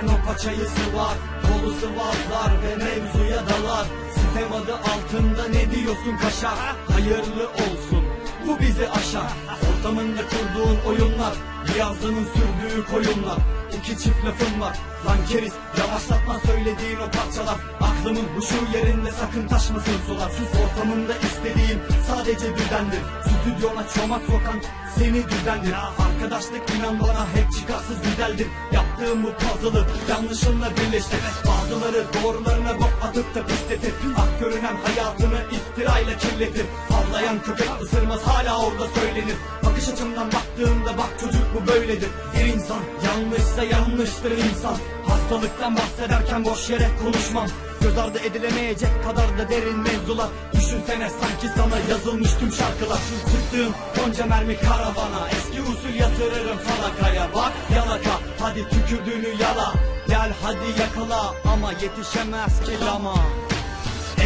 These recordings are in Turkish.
Hemen o paçayı sıvar Kolu sıvazlar ve mevzuya dalar. Sitem adı altında ne diyorsun kaşar? Hayırlı olsun bu bizi aşar. Ortamında kurduğun oyunlar Yazdanın sürdüğü koyunlar. İki çift lafım var Lan keriz yavaşlatma söylediğin o parçalar. Aklımın huşu yerinde sakın taşmasın sular. Sus ortamında istediğim sadece düzendir. Stüdyona çomak sokan seni düzendir. Arkadaşlık inan bana hep çıkarsız güzeldir. Yaptığım bu puzzle'ı yanlışınla birleştir. Bazıları doğrularına bok atıp da pisletir. Ak görünen hayatını iftirayla kirletir. Havlayan köpek ısırmaz hala orada söylenir. Bakış açımdan baktığımda bak çocuk bu böyledir. Bir insan yanlışsa yanlıştır insan Hastalıktan bahsederken boş yere konuşmam. Göz ardı edilemeyecek kadar da derin mevzular. Düşünsene sanki sana yazılmış tüm şarkılar. Sıktığım onca mermi karavana Eski usul yatırırım falakaya. Bak yalaka hadi tükürdüğünü yala. Gel hadi yakala ama yetişemez ki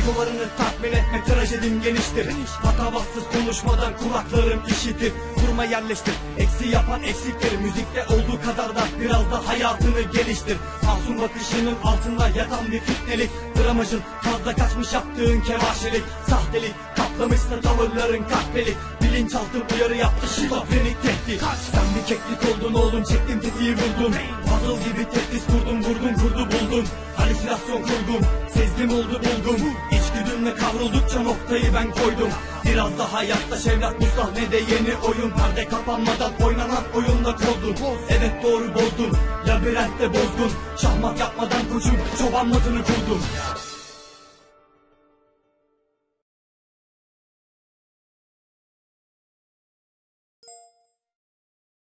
lama Egolarını tatmin etme trajedim geniştir. Patavatsız konuşmadan kulaklarım işitir. Kurma yerleştir Eksi yapan eksiktir Müzikte olduğu kadar da biraz da hayatını geliştir. Masum bakışının altında yatan bir fitnelik. Dramajın fazla kaçmış yaptığın kevaşelik Sahtelik kaplamışsa tavırların kahpelik Bilinçaltı uyarı yaptı şizofrenik tehdit. Sen bir keklik oldun oğlum çektim tetiği vurdum Puzzle gibi tetris kurdum vurdum kurdu buldum Halüsinasyon kurdum sezgim oldu buldum İçgüdümle kavruldukça noktayı ben koydum. Biraz daha yaklaş evlat bu sahnede yeni oyun. Perde kapanmadan oynanan oyunda kozdun. Evet doğru bozdun. Labirentte bozgun Şahmat yapmadan koçum çoban matını kurdum